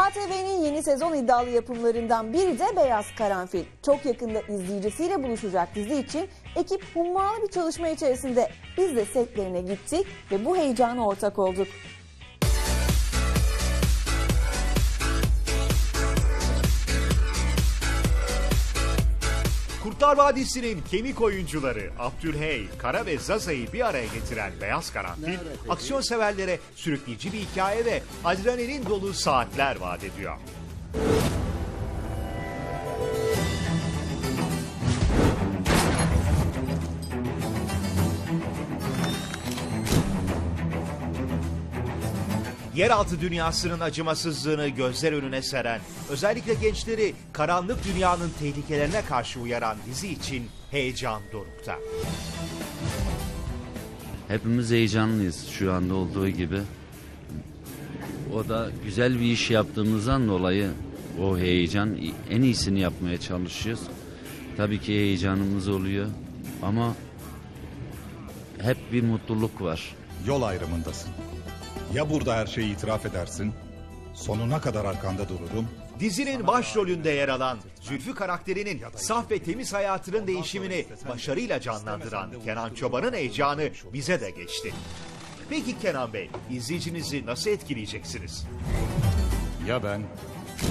ATV'nin yeni sezon iddialı yapımlarından biri de Beyaz Karanfil. Çok yakında izleyicisiyle buluşacak dizi için ekip hummalı bir çalışma içerisinde biz de setlerine gittik ve bu heyecana ortak olduk. Kurtlar Vadisi'nin kemik oyuncuları Abdülhey, Kara ve Zaza'yı bir araya getiren Beyaz Karanfil, aksiyon severlere sürükleyici bir hikaye ve adrenalin dolu saatler vaat ediyor. Yeraltı dünyasının acımasızlığını gözler önüne seren, özellikle gençleri karanlık dünyanın tehlikelerine karşı uyaran dizi için heyecan dorukta. Hepimiz heyecanlıyız şu anda olduğu gibi. O da güzel bir iş yaptığımızdan dolayı o heyecan en iyisini yapmaya çalışıyoruz. Tabii ki heyecanımız oluyor ama hep bir mutluluk var. Yol ayrımındasın. Ya burada her şeyi itiraf edersin, sonuna kadar arkanda dururum. Dizinin başrolünde yer alan Zülfü karakterinin saf ve temiz hayatının değişimini başarıyla canlandıran Kenan Çoban'ın heyecanı bize de geçti. Peki Kenan Bey, izleyicinizi nasıl etkileyeceksiniz? Ya ben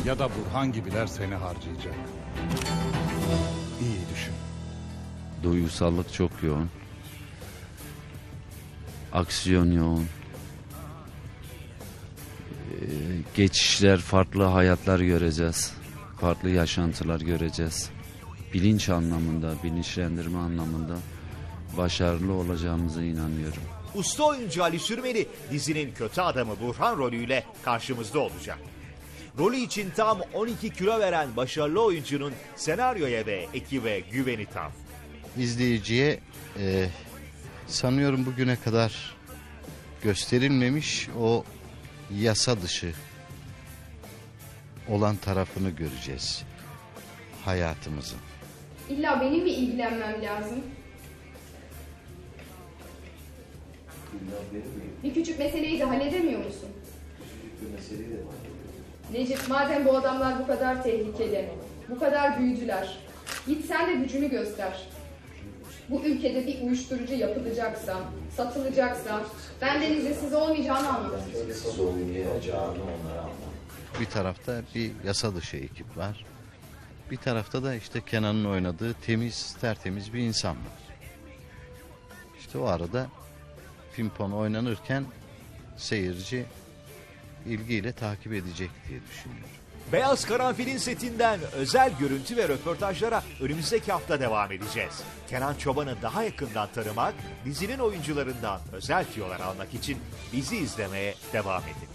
ya da Burhan gibiler seni harcayacak. İyi düşün. Duygusallık çok yoğun. Aksiyon yoğun. Geçişler, farklı hayatlar göreceğiz. Farklı yaşantılar göreceğiz. Bilinç anlamında, bilinçlendirme anlamında başarılı olacağımıza inanıyorum. Usta oyuncu Ali Sürmeli dizinin kötü adamı Burhan rolüyle karşımızda olacak. Rolü için tam 12 kilo veren başarılı oyuncunun senaryoya ve ekibe güveni tam. izleyiciye e, sanıyorum bugüne kadar gösterilmemiş o yasa dışı olan tarafını göreceğiz hayatımızın. İlla benim mi ilgilenmem lazım? Bir küçük meseleyi de halledemiyor musun? Necip madem bu adamlar bu kadar tehlikeli, bu kadar büyücüler, git sen de gücünü göster. Bu ülkede bir uyuşturucu yapılacaksa, satılacaksa, benden izinsiz olmayacağını anlamak istiyorum. Bir tarafta bir yasa dışı ekip var. Bir tarafta da işte Kenan'ın oynadığı temiz, tertemiz bir insan var. İşte o arada pimpon oynanırken seyirci ilgiyle takip edecek diye düşünüyorum. Beyaz Karanfil'in setinden özel görüntü ve röportajlara önümüzdeki hafta devam edeceğiz. Kenan Çoban'ı daha yakından tanımak, dizinin oyuncularından özel tüyolar almak için bizi izlemeye devam edin.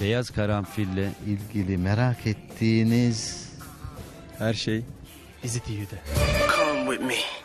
Beyaz karanfille İlgili merak ettiğiniz Her şey Come with me.